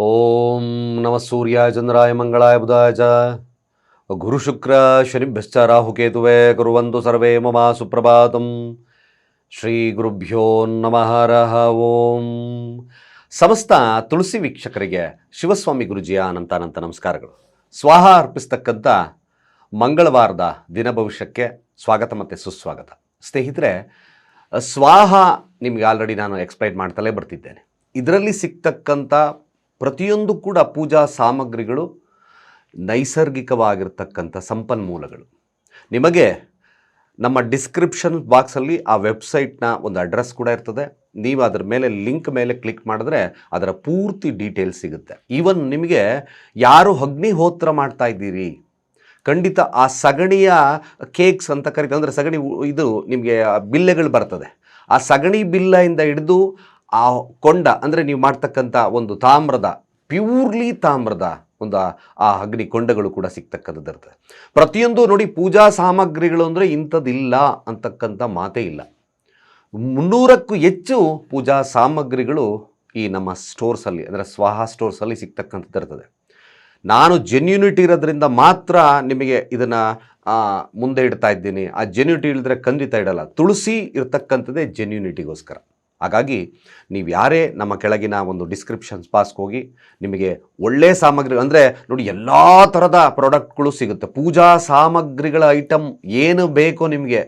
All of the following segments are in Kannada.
ಓಂ ನಮ ಸೂರ್ಯ ಚಂದ್ರಾಯ ಮಂಗಳಾಯ ಬುಧಾಯ ಚ ಗುರು ಶುಕ್ರ ಶನಿಭ್ಯಶ್ಚ ರಾಹುಕೇತುವೆ ಕುರುವಂತು ಸರ್ವೇ ಮಮ ಸುಪ್ರಭಾತಂ ಶ್ರೀ ಗುರುಭ್ಯೋ ನಮಃ ರಹ ಓಂ ಸಮಸ್ತ ತುಳಸಿ ವೀಕ್ಷಕರಿಗೆ ಶಿವಸ್ವಾಮಿ ಗುರುಜಿಯ ಅನಂತ ಅನಂತ ನಮಸ್ಕಾರಗಳು. ಸ್ವಾಹ ಅರ್ಪಿಸ್ತಕ್ಕಂಥ ಮಂಗಳವಾರದ ದಿನ ಭವಿಷ್ಯಕ್ಕೆ ಸ್ವಾಗತ ಮತ್ತು ಸುಸ್ವಾಗತ. ಸ್ನೇಹಿತರೆ, ಸ್ವಾಹ ನಿಮಗೆ ಆಲ್ರೆಡಿ ನಾನು ಎಕ್ಸ್ಪ್ಲೈನ್ ಮಾಡ್ತಲೇ ಬರ್ತಿದ್ದೇನೆ. ಇದರಲ್ಲಿ ಸಿಗ್ತಕ್ಕಂಥ ಪ್ರತಿಯೊಂದು ಕೂಡ ಪೂಜಾ ಸಾಮಗ್ರಿಗಳು ನೈಸರ್ಗಿಕವಾಗಿರ್ತಕ್ಕಂಥ ಸಂಪನ್ಮೂಲಗಳು. ನಿಮಗೆ ನಮ್ಮ ಡಿಸ್ಕ್ರಿಪ್ಷನ್ ಬಾಕ್ಸಲ್ಲಿ ಆ ವೆಬ್ಸೈಟ್ನ ಒಂದು ಅಡ್ರೆಸ್ ಕೂಡ ಇರ್ತದೆ. ನೀವು ಅದರ ಮೇಲೆ ಲಿಂಕ್ ಮೇಲೆ ಕ್ಲಿಕ್ ಮಾಡಿದ್ರೆ ಅದರ ಪೂರ್ತಿ ಡೀಟೇಲ್ಸ್ ಸಿಗುತ್ತೆ. ಈವನ್ ನಿಮಗೆ ಯಾರು ಅಗ್ನಿಹೋತ್ರ ಮಾಡ್ತಾ ಇದ್ದೀರಿ? ಖಂಡಿತ ಆ ಸಗಣಿಯ ಕೇಕ್ಸ್ ಅಂತ ಕರಿತಾರೆ. ಅಂದರೆ ಸಗಣಿ ಇದು ನಿಮಗೆ ಬಿಲ್ಲೆಗಳು ಬರ್ತದೆ. ಆ ಸಗಣಿ ಬಿಲ್ಲೆಯಿಂದ ಹಿಡಿದು ಆ ಕೊಂಡ, ಅಂದರೆ ನೀವು ಮಾಡ್ತಕ್ಕಂಥ ಒಂದು ತಾಮ್ರದ ಪ್ಯೂರ್ಲಿ ತಾಮ್ರದ ಒಂದು ಆ- ಅಗ್ನಿ ಕೊಂಡಗಳು ಕೂಡ ಸಿಗ್ತಕ್ಕಂಥದ್ದು ಇರ್ತದೆ ಪ್ರತಿಯೊಂದು ನೋಡಿ ಪೂಜಾ ಸಾಮಗ್ರಿಗಳು ಅಂದರೆ ಇಂಥದ್ದಿಲ್ಲ ಅಂತಕ್ಕಂಥ ಮಾತೇ ಇಲ್ಲ. ಮುನ್ನೂರಕ್ಕೂ ಹೆಚ್ಚು ಪೂಜಾ ಸಾಮಗ್ರಿಗಳು ಈ ನಮ್ಮ ಸ್ಟೋರ್ಸಲ್ಲಿ, ಅಂದರೆ ಸ್ವಾಹ ಸ್ಟೋರ್ಸಲ್ಲಿ ಸಿಗ್ತಕ್ಕಂಥದ್ದು ಇರ್ತದೆ ನಾನು ಜೆನ್ಯುನಿಟಿ ಇರೋದ್ರಿಂದ ಮಾತ್ರ ನಿಮಗೆ ಇದನ್ನು ಮುಂದೆ ಇಡ್ತಾ ಇದ್ದೀನಿ. ಆ ಜೆನ್ಯುನಿಟಿ ಇಳಿದ್ರೆ ಖಂಡಿತ ಇಡಲ್ಲ. ತುಳಸಿ ಇರ್ತಕ್ಕಂಥದ್ದೇ ಜೆನ್ಯೂನಿಟಿಗೋಸ್ಕರ ಹಾಗಾಗಿ ನೀವು ಯಾರೇ ನಮ್ಮ ಕೆಳಗಿನ ಒಂದು ಡಿಸ್ಕ್ರಿಪ್ಷನ್ಸ್ ಪಾಸ್ಗೆ ಹೋಗಿ ನಿಮಗೆ ಒಳ್ಳೆಯ ಸಾಮಗ್ರಿ, ಅಂದರೆ ನೋಡಿ ಎಲ್ಲ ಥರದ ಪ್ರಾಡಕ್ಟ್ಗಳು ಸಿಗುತ್ತೆ. ಪೂಜಾ ಸಾಮಗ್ರಿಗಳ ಐಟಮ್ ಏನು ಬೇಕೋ ನಿಮಗೆ.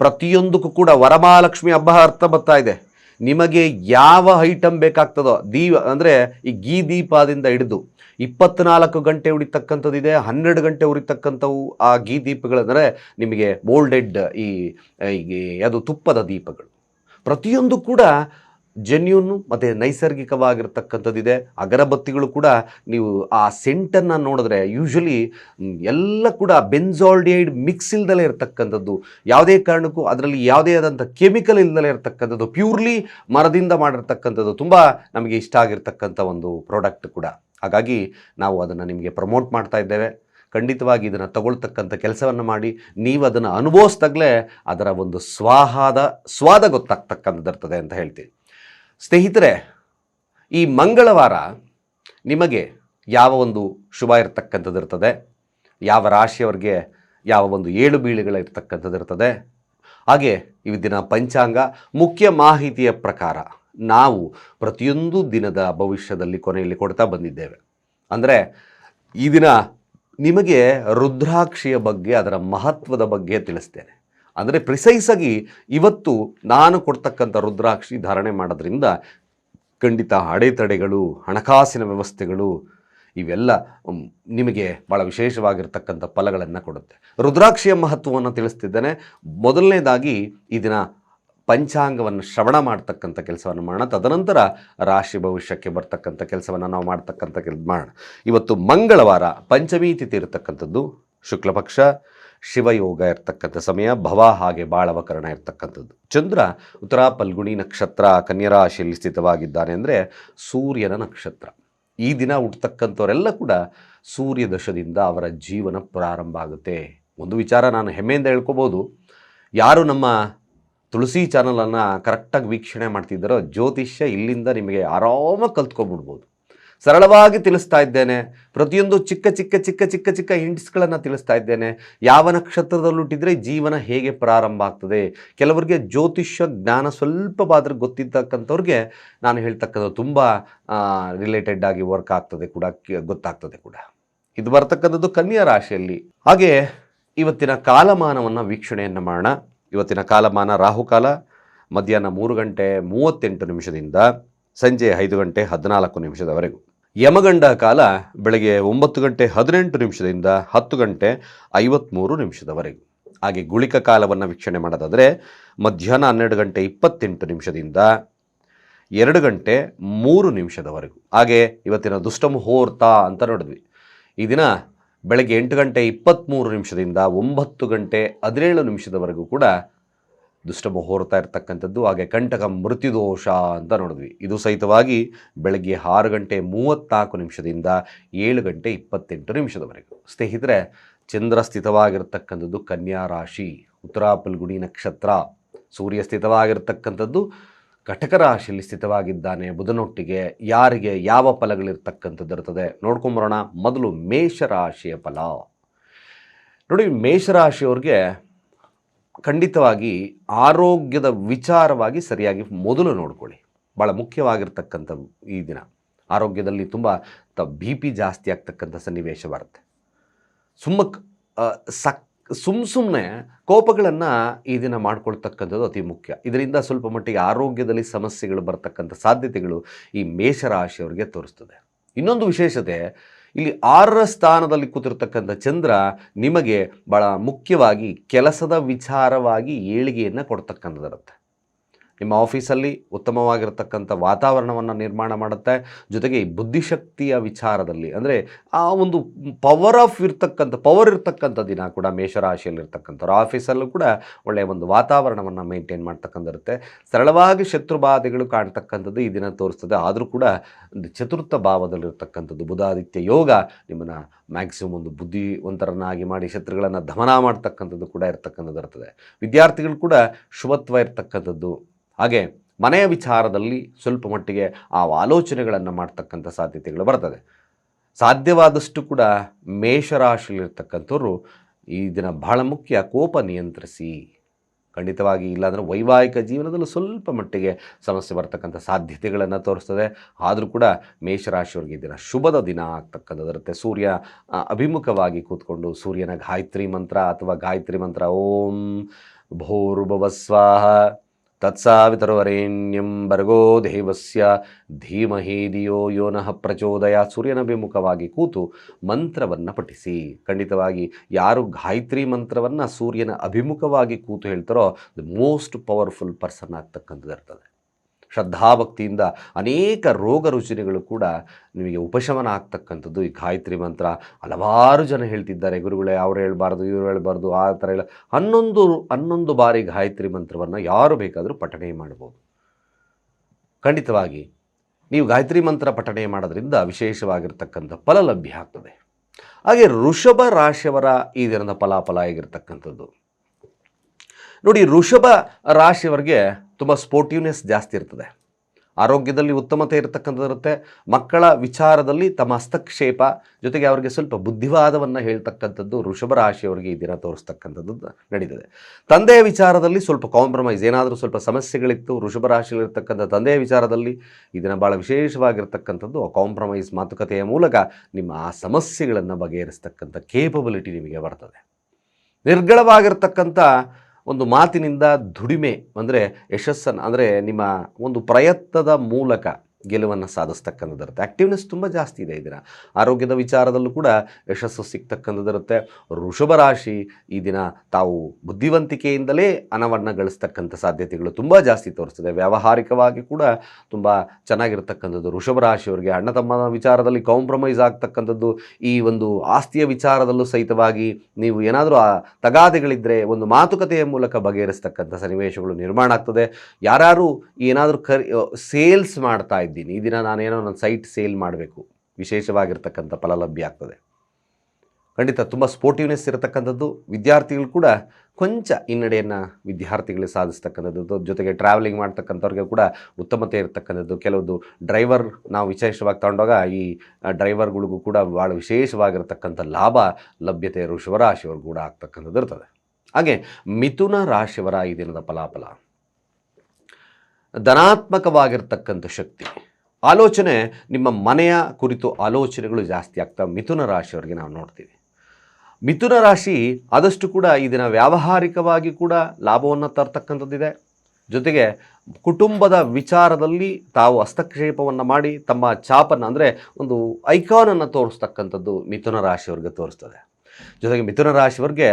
ಪ್ರತಿಯೊಂದಕ್ಕೂ ಕೂಡ ವರಮಹಾಲಕ್ಷ್ಮಿ ಹಬ್ಬ ಅರ್ಥ ಬರ್ತಾ ಇದೆ. ನಿಮಗೆ ಯಾವ ಐಟಮ್ ಬೇಕಾಗ್ತದೋ ದೀಪ ಅಂದರೆ ಈ ಗೀ ದೀಪದಿಂದ ಹಿಡಿದು ಇಪ್ಪತ್ನಾಲ್ಕು ಗಂಟೆ ಉರಿತಕ್ಕಂಥದ್ದಿದೆ, ಹನ್ನೆರಡು ಗಂಟೆ ಉರಿತಕ್ಕಂಥವು ಆ ಗೀ ದೀಪಗಳಂದರೆ ನಿಮಗೆ ಮೋಲ್ಡೆಡ್ ಈ, ಅದು ತುಪ್ಪದ ದೀಪಗಳು. ಪ್ರತಿಯೊಂದು ಕೂಡ ಜೆನ್ಯೂನು ಮತ್ತು ನೈಸರ್ಗಿಕವಾಗಿರ್ತಕ್ಕಂಥದ್ದಿದೆ. ಅಗರಬತ್ತಿಗಳು ಕೂಡ ನೀವು ಆ ಸೆಂಟನ್ನು ನೋಡಿದ್ರೆ ಯೂಶ್ವಲಿ ಎಲ್ಲ ಕೂಡ ಬೆನ್ಸಾಲ್ಡಿಯೈಡ್ ಮಿಕ್ಸ್ ಇಲ್ದಲೇ ಇರತಕ್ಕಂಥದ್ದು. ಯಾವುದೇ ಕಾರಣಕ್ಕೂ ಅದರಲ್ಲಿ ಯಾವುದೇ ಆದಂಥ ಕೆಮಿಕಲ್ ಇಲ್ದಲೇ ಇರತಕ್ಕಂಥದ್ದು. ಪ್ಯೂರ್ಲಿ ಮರದಿಂದ ಮಾಡಿರ್ತಕ್ಕಂಥದ್ದು ತುಂಬ ನಮಗೆ ಇಷ್ಟ ಆಗಿರ್ತಕ್ಕಂಥ ಒಂದು ಪ್ರಾಡಕ್ಟ್ ಕೂಡ. ಹಾಗಾಗಿ ನಾವು ಅದನ್ನು ನಿಮಗೆ ಪ್ರಮೋಟ್ ಮಾಡ್ತಾ ಇದ್ದೇವೆ. ಖಂಡಿತವಾಗಿ ಇದನ್ನು ತಗೊಳ್ತಕ್ಕಂಥ ಕೆಲಸವನ್ನು ಮಾಡಿ, ನೀವು ಅದನ್ನು ಅನುಭವಿಸ್ದಾಗಲೇ ಅದರ ಒಂದು ಸ್ವಾಹಾದ, ಸ್ವಾದ ಗೊತ್ತಾಗ್ತಕ್ಕಂಥದ್ದು ಇರ್ತದೆ ಅಂತ ಹೇಳ್ತೀನಿ ಸ್ನೇಹಿತರೆ, ಈ ಮಂಗಳವಾರ ನಿಮಗೆ ಯಾವ ಒಂದು ಶುಭ ಇರ್ತಕ್ಕಂಥದ್ದು ಇರ್ತದೆ ಯಾವ ರಾಶಿಯವರಿಗೆ ಯಾವ ಒಂದು ಏಳು ಬೀಳುಗಳಿರ್ತಕ್ಕಂಥದ್ದಿರ್ತದೆ ಹಾಗೆ ಇವತ್ತಿನ ಪಂಚಾಂಗ ಮುಖ್ಯ ಮಾಹಿತಿಯ ಪ್ರಕಾರ ನಾವು ಪ್ರತಿಯೊಂದು ದಿನದ ಭವಿಷ್ಯದಲ್ಲಿ ಕೊನೆಯಲ್ಲಿ ಕೊಡ್ತಾ ಬಂದಿದ್ದೇವೆ. ಅಂದರೆ ಈ ದಿನ ನಿಮಗೆ ರುದ್ರಾಕ್ಷಿಯ ಬಗ್ಗೆ, ಅದರ ಮಹತ್ವದ ಬಗ್ಗೆ ತಿಳಿಸ್ತೇನೆ. ಅಂದರೆ ಪ್ರಿಸೈಸಾಗಿ ಇವತ್ತು ನಾನು ಕೊಡ್ತಕ್ಕಂಥ ರುದ್ರಾಕ್ಷಿ ಧಾರಣೆ ಮಾಡೋದ್ರಿಂದ ಖಂಡಿತ ಅಡೆತಡೆಗಳು, ಹಣಕಾಸಿನ ವ್ಯವಸ್ಥೆಗಳು ಇವೆಲ್ಲ ನಿಮಗೆ ಭಾಳ ವಿಶೇಷವಾಗಿರ್ತಕ್ಕಂಥ ಫಲಗಳನ್ನು ಕೊಡುತ್ತೆ. ರುದ್ರಾಕ್ಷಿಯ ಮಹತ್ವವನ್ನು ತಿಳಿಸ್ತಿದ್ದೇನೆ. ಮೊದಲನೇದಾಗಿ ಇದನ್ನು ದಿನ ಪಂಚಾಂಗವನ್ನು ಶ್ರವಣ ಮಾಡ್ತಕ್ಕಂಥ ಕೆಲಸವನ್ನು ಮಾಡೋಣ. ತದನಂತರ ರಾಶಿ ಭವಿಷ್ಯಕ್ಕೆ ಬರ್ತಕ್ಕಂಥ ಕೆಲಸವನ್ನು ನಾವು ಮಾಡ್ತಕ್ಕಂಥ ಕೆಲಸ ಮಾಡೋಣ. ಇವತ್ತು ಮಂಗಳವಾರ ಪಂಚಮಿ ತಿಥಿ ಇರತಕ್ಕಂಥದ್ದು ಶುಕ್ಲಪಕ್ಷ, ಶಿವಯೋಗ ಇರ್ತಕ್ಕಂಥ ಸಮಯ, ಭವ ಹಾಗೆ ಬಾಳವಕರಣ ಇರ್ತಕ್ಕಂಥದ್ದು. ಚಂದ್ರ ಉತ್ತರ ಪಲ್ಗುಣಿ ನಕ್ಷತ್ರ ಕನ್ಯರಾಶಿಯಲ್ಲಿ ಸ್ಥಿತವಾಗಿದ್ದಾನೆ ಅಂದರೆ ಸೂರ್ಯನ ನಕ್ಷತ್ರ. ಈ ದಿನ ಹುಟ್ಟತಕ್ಕಂಥವರೆಲ್ಲ ಕೂಡ ಸೂರ್ಯ ದಶದಿಂದ ಅವರ ಜೀವನ ಪ್ರಾರಂಭ ಆಗುತ್ತೆ. ಒಂದು ವಿಚಾರ ನಾನು ಹೆಮ್ಮೆಯಿಂದ ಹೇಳ್ಕೋಬೋದು. ಯಾರು ನಮ್ಮ ತುಳಸಿ ಚಾನಲನ್ನು ಕರೆಕ್ಟಾಗಿ ವೀಕ್ಷಣೆ ಮಾಡ್ತಿದ್ದಾರೋ ಜ್ಯೋತಿಷ್ಯ ಇಲ್ಲಿಂದ ನಿಮಗೆ ಆರಾಮಾಗಿ ಕಲ್ತ್ಕೊಂಡ್ಬಿಡ್ಬೋದು. ಸರಳವಾಗಿ ತಿಳಿಸ್ತಾ ಇದ್ದೇನೆ. ಪ್ರತಿಯೊಂದು ಚಿಕ್ಕ ಚಿಕ್ಕ ಚಿಕ್ಕ ಚಿಕ್ಕ ಚಿಕ್ಕ ಹಿಂಟ್ಸ್ಗಳನ್ನು ತಿಳಿಸ್ತಾ ಇದ್ದೇನೆ. ಯಾವ ನಕ್ಷತ್ರದಲ್ಲಿ ಹುಟ್ಟಿದರೆ ಜೀವನ ಹೇಗೆ ಪ್ರಾರಂಭ ಆಗ್ತದೆ? ಕೆಲವರಿಗೆ ಜ್ಯೋತಿಷ್ಯ ಜ್ಞಾನ ಸ್ವಲ್ಪ ಬಾದ್ರೆ ಗೊತ್ತಿದ್ದಕ್ಕಂಥವ್ರಿಗೆ ನಾನು ಹೇಳ್ತಕ್ಕಂಥ ತುಂಬ ರಿಲೇಟೆಡ್ ಆಗಿ ವರ್ಕ್ ಆಗ್ತದೆ ಕೂಡ ಗೊತ್ತಾಗ್ತದೆ ಕೂಡ. ಇದು ಬರ್ತಕ್ಕಂಥದ್ದು ಕನ್ಯಾ ರಾಶಿಯಲ್ಲಿ. ಹಾಗೆ ಇವತ್ತಿನ ಕಾಲಮಾನವನ್ನು ವೀಕ್ಷಣೆಯನ್ನು ಮಾಡೋಣ. ಇವತ್ತಿನ ಕಾಲಮಾನ ರಾಹುಕಾಲ, ಮಧ್ಯಾಹ್ನ ಮೂರು ಗಂಟೆ ಮೂವತ್ತೆಂಟು ನಿಮಿಷದಿಂದ ಸಂಜೆ ಐದು ಗಂಟೆ ಹದಿನಾಲ್ಕು ನಿಮಿಷದವರೆಗೂ. ಯಮಗಂಡ ಕಾಲ ಬೆಳಗ್ಗೆ ಒಂಬತ್ತು ಗಂಟೆ ಹದಿನೆಂಟು ನಿಮಿಷದಿಂದ ಹತ್ತು ಗಂಟೆ ಐವತ್ತ್ಮೂರು ನಿಮಿಷದವರೆಗೂ. ಹಾಗೆ ಗುಳಿಕ ಕಾಲವನ್ನು ವೀಕ್ಷಣೆ ಮಾಡೋದಾದರೆ, ಮಧ್ಯಾಹ್ನ ಹನ್ನೆರಡು ಗಂಟೆ ಇಪ್ಪತ್ತೆಂಟು ನಿಮಿಷದಿಂದ ಎರಡು ಗಂಟೆ ಮೂರು ನಿಮಿಷದವರೆಗೂ. ಹಾಗೆ ಇವತ್ತಿನ ದುಷ್ಟ ಮುಹೂರ್ತ ಅಂತ ನೋಡಿದ್ವಿ. ಈ ದಿನ ಬೆಳಗ್ಗೆ ಎಂಟು ಗಂಟೆ ಇಪ್ಪತ್ತ್ಮೂರು ನಿಮಿಷದಿಂದ ಒಂಬತ್ತು ಗಂಟೆ ಹದಿನೇಳು ನಿಮಿಷದವರೆಗೂ ಕೂಡ ದುಷ್ಟಮ ಹೋರ್ತಾ ಇರ್ತಕ್ಕಂಥದ್ದು, ಹಾಗೆ ಕಂಟಕ ಮೃತ್ಯುದೋಷ ಅಂತ ನೋಡಿದ್ವಿ. ಇದು ಸಹಿತವಾಗಿ ಬೆಳಗ್ಗೆ ಆರು ಗಂಟೆ ಮೂವತ್ತ್ನಾಲ್ಕು ನಿಮಿಷದಿಂದ ಏಳು ಗಂಟೆ ಇಪ್ಪತ್ತೆಂಟು ನಿಮಿಷದವರೆಗೂ. ಸ್ನೇಹಿತರೆ ಚಂದ್ರ ಸ್ಥಿತವಾಗಿರ್ತಕ್ಕಂಥದ್ದು ಕನ್ಯಾ ರಾಶಿ ಉತ್ತರಾಪಲ್ಗುಡಿ ನಕ್ಷತ್ರ ಸೂರ್ಯ ಸ್ಥಿತವಾಗಿರ್ತಕ್ಕಂಥದ್ದು ಘಟಕ ರಾಶಿಯಲ್ಲಿ ಸ್ಥಿತವಾಗಿದ್ದಾನೆ ಬುಧನೊಟ್ಟಿಗೆ. ಯಾರಿಗೆ ಯಾವ ಫಲಗಳಿರ್ತಕ್ಕಂಥದ್ದು ಇರ್ತದೆ? ನೋಡ್ಕೊಂಬರೋಣ. ಮೊದಲು ಮೇಷರಾಶಿಯ ಫಲ. ನೋಡಿ, ಮೇಷರಾಶಿಯವ್ರಿಗೆ ಖಂಡಿತವಾಗಿ ಆರೋಗ್ಯದ ವಿಚಾರವಾಗಿ ಸರಿಯಾಗಿ ಮೊದಲು ನೋಡ್ಕೊಳ್ಳಿ. ಭಾಳ ಮುಖ್ಯವಾಗಿರ್ತಕ್ಕಂಥ ಈ ದಿನ. ಆರೋಗ್ಯದಲ್ಲಿ ತುಂಬ ತ, ಬಿ ಪಿ ಜಾಸ್ತಿ ಆಗ್ತಕ್ಕಂಥ ಸನ್ನಿವೇಶ ಬರುತ್ತೆ. ಸುಮ್ಮ ಸಕ್ ಸುಮ್ಮ ಸುಮ್ಮನೆ ಕೋಪಗಳನ್ನು ಈ ದಿನ ಮಾಡ್ಕೊಳ್ತಕ್ಕಂಥದ್ದು ಅತಿ ಮುಖ್ಯ. ಇದರಿಂದ ಸ್ವಲ್ಪ ಮಟ್ಟಿಗೆ ಆರೋಗ್ಯದಲ್ಲಿ ಸಮಸ್ಯೆಗಳು ಬರ್ತಕ್ಕಂಥ ಸಾಧ್ಯತೆಗಳು ಈ ಮೇಷರಾಶಿಯವರಿಗೆ ತೋರಿಸ್ತದೆ. ಇನ್ನೊಂದು ವಿಶೇಷತೆ, ಇಲ್ಲಿ ಆರರ ಸ್ಥಾನದಲ್ಲಿ ಕೂತಿರ್ತಕ್ಕಂಥ ಚಂದ್ರ ನಿಮಗೆ ಭಾಳ ಮುಖ್ಯವಾಗಿ ಕೆಲಸದ ವಿಚಾರವಾಗಿ ಏಳಿಗೆಯನ್ನು ಕೊಡ್ತಕ್ಕಂಥದ್ದಿರುತ್ತೆ. ನಿಮ್ಮ ಆಫೀಸಲ್ಲಿ ಉತ್ತಮವಾಗಿರ್ತಕ್ಕಂಥ ವಾತಾವರಣವನ್ನು ನಿರ್ಮಾಣ ಮಾಡುತ್ತೆ. ಜೊತೆಗೆ ಬುದ್ಧಿಶಕ್ತಿಯ ವಿಚಾರದಲ್ಲಿ ಅಂದರೆ ಆ ಒಂದು ಪವರ್ ಆಫ್ ಇರ್ತಕ್ಕಂಥ ಪವರ್ ಇರ್ತಕ್ಕಂಥ ದಿನ ಕೂಡ ಮೇಷರಾಶಿಯಲ್ಲಿರ್ತಕ್ಕಂಥವ್ರು ಆಫೀಸಲ್ಲೂ ಕೂಡ ಒಳ್ಳೆಯ ಒಂದು ವಾತಾವರಣವನ್ನು ಮೇಂಟೈನ್ ಮಾಡ್ತಕ್ಕಂಥಿರುತ್ತೆ ಸರಳವಾಗಿ ಶತ್ರುಬಾಧೆಗಳು ಕಾಣ್ತಕ್ಕಂಥದ್ದು ಈ ದಿನ ತೋರಿಸ್ತದೆ. ಆದರೂ ಕೂಡ ಒಂದು ಚತುರ್ಥ ಭಾವದಲ್ಲಿರ್ತಕ್ಕಂಥದ್ದು ಬುಧಾದಿತ್ಯ ಯೋಗ ನಿಮ್ಮನ್ನು ಮ್ಯಾಕ್ಸಿಮಮ್ ಒಂದು ಬುದ್ಧಿವಂತರನ್ನಾಗಿ ಮಾಡಿ ಶತ್ರುಗಳನ್ನು ದಮನ ಮಾಡ್ತಕ್ಕಂಥದ್ದು ಕೂಡ ಇರ್ತಕ್ಕಂಥದ್ದು ಇರ್ತದೆ. ವಿದ್ಯಾರ್ಥಿಗಳು ಕೂಡ ಶುಭತ್ವ ಇರ್ತಕ್ಕಂಥದ್ದು ಹಾಗೆ ಮನೆಯ ವಿಚಾರದಲ್ಲಿ ಸ್ವಲ್ಪ ಮಟ್ಟಿಗೆ ಆ ಆಲೋಚನೆಗಳನ್ನು ಮಾಡ್ತಕ್ಕಂಥ ಸಾಧ್ಯತೆಗಳು ಬರ್ತದೆ. ಸಾಧ್ಯವಾದಷ್ಟು ಕೂಡ ಮೇಷರಾಶಿಯಲ್ಲಿರ್ತಕ್ಕಂಥವ್ರು ಈ ದಿನ ಬಹಳ ಮುಖ್ಯ ಕೋಪ ನಿಯಂತ್ರಿಸಿ, ಖಂಡಿತವಾಗಿ ಇಲ್ಲಾಂದರೆ ವೈವಾಹಿಕ ಜೀವನದಲ್ಲಿ ಸ್ವಲ್ಪ ಮಟ್ಟಿಗೆ ಸಮಸ್ಯೆ ಬರ್ತಕ್ಕಂಥ ಸಾಧ್ಯತೆಗಳನ್ನು ತೋರಿಸ್ತದೆ. ಆದರೂ ಕೂಡ ಮೇಷರಾಶಿಯವರಿಗೆ ದಿನ ಶುಭದ ದಿನ ಆಗ್ತಕ್ಕಂಥದ್ದಿರುತ್ತೆ. ಸೂರ್ಯ ಅಭಿಮುಖವಾಗಿ ಕೂತ್ಕೊಂಡು ಸೂರ್ಯನ ಗಾಯತ್ರಿ ಮಂತ್ರ ಅಥವಾ ಗಾಯತ್ರಿ ಮಂತ್ರ ಓಂ ಭೋರ್ಭುವಸ್ವಾಹ. ತತ್ಸಾವಿತರವರೇಣ್ಯಂ ಭರ್ಗೋ ದೇವಸ್ಯ. ಧೀಮಹಿ ದಿಯೋ ಯೋನಃ ಪ್ರಚೋದಯ. ಸೂರ್ಯನಭಿಮುಖವಾಗಿ ಕೂತು ಮಂತ್ರವನ್ನು ಪಠಿಸಿ. ಖಂಡಿತವಾಗಿ ಯಾರು ಗಾಯತ್ರಿ ಮಂತ್ರವನ್ನು ಸೂರ್ಯನ ಅಭಿಮುಖವಾಗಿ ಕೂತು ಹೇಳ್ತಾರೋ ದ ಮೋಸ್ಟ್ ಪವರ್ಫುಲ್ ಪರ್ಸನ್ ಆಗ್ತಕ್ಕಂಥದ್ದು ಇರ್ತದೆ. ಶ್ರದ್ಧಾಭಕ್ತಿಯಿಂದ ಅನೇಕ ರೋಗ ರುಚಿನಿಗಳು ಕೂಡ ನಿಮಗೆ ಉಪಶಮನ ಆಗ್ತಕ್ಕಂಥದ್ದು. ಈ ಗಾಯತ್ರಿ ಮಂತ್ರ ಹಲವಾರು ಜನ ಹೇಳ್ತಿದ್ದಾರೆ. ಗುರುಗಳೇ, ಅವರು ಹೇಳಬಾರ್ದು, ಇವರು ಹೇಳಬಾರ್ದು, ಆ ಥರ ಹೇಳ ಹನ್ನೊಂದು ಹನ್ನೊಂದು ಬಾರಿ ಗಾಯತ್ರಿ ಮಂತ್ರವನ್ನು ಯಾರು ಬೇಕಾದರೂ ಪಠಣೆ ಮಾಡ್ಬೋದು. ಖಂಡಿತವಾಗಿ, ನೀವು ಗಾಯತ್ರಿ ಮಂತ್ರ ಪಠಣೆ ಮಾಡೋದ್ರಿಂದ ವಿಶೇಷವಾಗಿರ್ತಕ್ಕಂಥ ಫಲ ಲಭ್ಯ ಆಗ್ತದೆ. ಹಾಗೆ ಋಷಭ ರಾಶಿಯವರ ಈ ದಿನದ ಫಲಾಫಲ ಆಗಿರ್ತಕ್ಕಂಥದ್ದು. ನೋಡಿ, ಋಷಭ ರಾಶಿಯವರಿಗೆ ತುಂಬ ಸ್ಪೋರ್ಟಿವ್ನೆಸ್ ಜಾಸ್ತಿ ಇರ್ತದೆ. ಆರೋಗ್ಯದಲ್ಲಿ ಉತ್ತಮತೆ ಇರತಕ್ಕಂಥದ್ದಿರುತ್ತೆ ಮಕ್ಕಳ ವಿಚಾರದಲ್ಲಿ ತಮ್ಮ ಹಸ್ತಕ್ಷೇಪ ಜೊತೆಗೆ ಅವರಿಗೆ ಸ್ವಲ್ಪ ಬುದ್ಧಿವಾದವನ್ನು ಹೇಳ್ತಕ್ಕಂಥದ್ದು ರಾಶಿಯವರಿಗೆ ಈ ದಿನ ತೋರಿಸ್ತಕ್ಕಂಥದ್ದು ನಡೀತದೆ. ತಂದೆಯ ವಿಚಾರದಲ್ಲಿ ಸ್ವಲ್ಪ ಕಾಂಪ್ರಮೈಸ್, ಏನಾದರೂ ಸ್ವಲ್ಪ ಸಮಸ್ಯೆಗಳಿತ್ತು ರಾಶಿಯಲ್ಲಿರ್ತಕ್ಕಂಥ ತಂದೆಯ ವಿಚಾರದಲ್ಲಿ ಈ ದಿನ ಭಾಳ ವಿಶೇಷವಾಗಿರ್ತಕ್ಕಂಥದ್ದು ಆ ಕಾಂಪ್ರಮೈಸ್ ಮಾತುಕತೆಯ ಮೂಲಕ ನಿಮ್ಮ ಆ ಸಮಸ್ಯೆಗಳನ್ನು ಬಗೆಹರಿಸ್ತಕ್ಕಂಥ ಕೇಪಬಿಲಿಟಿ ನಿಮಗೆ ಬರ್ತದೆ. ನಿರ್ಗಳವಾಗಿರ್ತಕ್ಕಂಥ ಒಂದು ಮಾತಿನಿಂದ ದುಡಿಮೆ ಅಂದರೆ ಯಶಸ್ಸನ್ನು ಅಂದರೆ ನಿಮ್ಮ ಒಂದು ಪ್ರಯತ್ನದ ಮೂಲಕ. ಗೆಲುವನ್ನು ಸಾಧಿಸ್ತಕ್ಕಂಥದ್ದಿರುತ್ತೆ ಆ್ಯಕ್ಟಿವ್ನೆಸ್ ತುಂಬ ಜಾಸ್ತಿ ಇದೆ ಈ ಆರೋಗ್ಯದ ವಿಚಾರದಲ್ಲೂ ಕೂಡ ಯಶಸ್ಸು ಸಿಗ್ತಕ್ಕಂಥದ್ದಿರುತ್ತೆ ರಾಶಿ ಈ ದಿನ ತಾವು ಬುದ್ಧಿವಂತಿಕೆಯಿಂದಲೇ ಹಣವನ್ನು ಗಳಿಸ್ತಕ್ಕಂಥ ಸಾಧ್ಯತೆಗಳು ತುಂಬ ಜಾಸ್ತಿ ತೋರಿಸ್ತದೆ. ವ್ಯಾವಹಾರಿಕವಾಗಿ ಕೂಡ ತುಂಬ ಚೆನ್ನಾಗಿರ್ತಕ್ಕಂಥದ್ದು. ರಾಶಿಯವರಿಗೆ ಅಣ್ಣ ತಮ್ಮನ ವಿಚಾರದಲ್ಲಿ ಕಾಂಪ್ರಮೈಸ್ ಆಗ್ತಕ್ಕಂಥದ್ದು ಈ ಒಂದು ಆಸ್ತಿಯ ವಿಚಾರದಲ್ಲೂ ಸಹಿತವಾಗಿ ನೀವು ಏನಾದರೂ ಆ ತಗಾದೆಗಳಿದ್ದರೆ ಒಂದು ಮಾತುಕತೆಯ ಮೂಲಕ ಬಗೆಹರಿಸ್ತಕ್ಕಂಥ ಸನ್ನಿವೇಶಗಳು ನಿರ್ಮಾಣ ಆಗ್ತದೆ. ಯಾರು ಏನಾದರೂ ಕರಿ ಸೇಲ್ಸ್ ಮಾಡ್ತಾ ಇದ್ದೀನಿ. ಈ ದಿನ ನಾನೇನೋ ನನ್ನ ಸೈಟ್ ಸೇಲ್ ಮಾಡಬೇಕು. ವಿಶೇಷವಾಗಿರ್ತಕ್ಕಂಥ ಫಲ ಲಭ್ಯ ಆಗ್ತದೆ. ಖಂಡಿತ ತುಂಬ ಸ್ಪೋರ್ಟಿವ್ನೆಸ್ ಇರತಕ್ಕಂಥದ್ದು. ವಿದ್ಯಾರ್ಥಿಗಳು ಕೂಡ ಕೊಂಚ ಹಿನ್ನಡೆಯನ್ನು ವಿದ್ಯಾರ್ಥಿಗಳಿಗೆ ಸಾಧಿಸ್ತಕ್ಕಂಥದ್ದು. ಜೊತೆಗೆ ಟ್ರಾವೆಲಿಂಗ್ ಮಾಡ್ತಕ್ಕಂಥವ್ರಿಗೆ ಕೂಡ ಉತ್ತಮತೆ ಇರತಕ್ಕಂಥದ್ದು. ಕೆಲವೊಂದು ಡ್ರೈವರ್ ನಾವು ವಿಶೇಷವಾಗಿ ತಗೊಂಡಾಗ ಈ ಡ್ರೈವರ್ಗಳಿಗೂ ಕೂಡ ಭಾಳ ವಿಶೇಷವಾಗಿರ್ತಕ್ಕಂಥ ಲಾಭ, ಲಭ್ಯತೆ ಋಷಭರಾಶಿಯವ್ರು ಕೂಡ ಆಗ್ತಕ್ಕಂಥದ್ದು ಇರ್ತದೆ. ಹಾಗೆ ಮಿಥುನ ರಾಶಿಯವರ ಈ ದಿನದ ಫಲಾಫಲ. ಧನಾತ್ಮಕವಾಗಿರ್ತಕ್ಕಂಥ ಶಕ್ತಿ. ಆಲೋಚನೆ ನಿಮ್ಮ ಮನೆಯ ಕುರಿತು ಆಲೋಚನೆಗಳು ಜಾಸ್ತಿ ಆಗ್ತಾ ಮಿಥುನ ರಾಶಿಯವರಿಗೆ ನಾವು ನೋಡ್ತೀವಿ. ಮಿಥುನ ರಾಶಿ ಆದಷ್ಟು ಕೂಡ ಈ ವ್ಯಾವಹಾರಿಕವಾಗಿ ಕೂಡ ಲಾಭವನ್ನು ತರ್ತಕ್ಕಂಥದ್ದಿದೆ. ಜೊತೆಗೆ ಕುಟುಂಬದ ವಿಚಾರದಲ್ಲಿ ತಾವು ಹಸ್ತಕ್ಷೇಪವನ್ನು ಮಾಡಿ ತಮ್ಮ ಚಾಪನ್ನು ಅಂದರೆ ಒಂದು ಐಕಾನನ್ನು ತೋರಿಸ್ತಕ್ಕಂಥದ್ದು ಮಿಥುನ ರಾಶಿಯವ್ರಿಗೆ ತೋರಿಸ್ತದೆ. ಜೊತೆಗೆ ಮಿಥುನ ರಾಶಿಯವರಿಗೆ